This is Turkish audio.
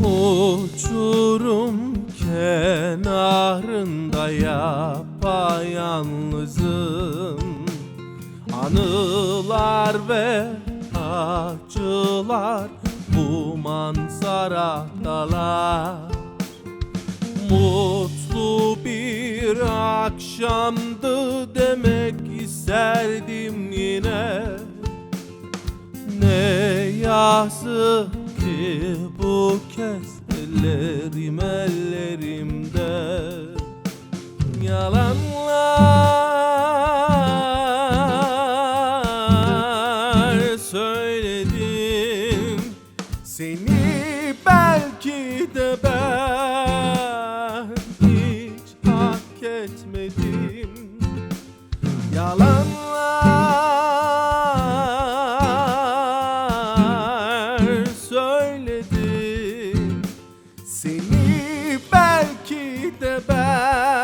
Uçurum kenarında yapayalnızım. Anılar ve acılar bu manzara dalar. Mutlu bir akşamdı demek isterdim yine. Ne yazık ki bu kez ellerim ellerimde. Yalanlar söyledim Seni belki de ben hiç hak etmedim. Yalanlar keep the bad.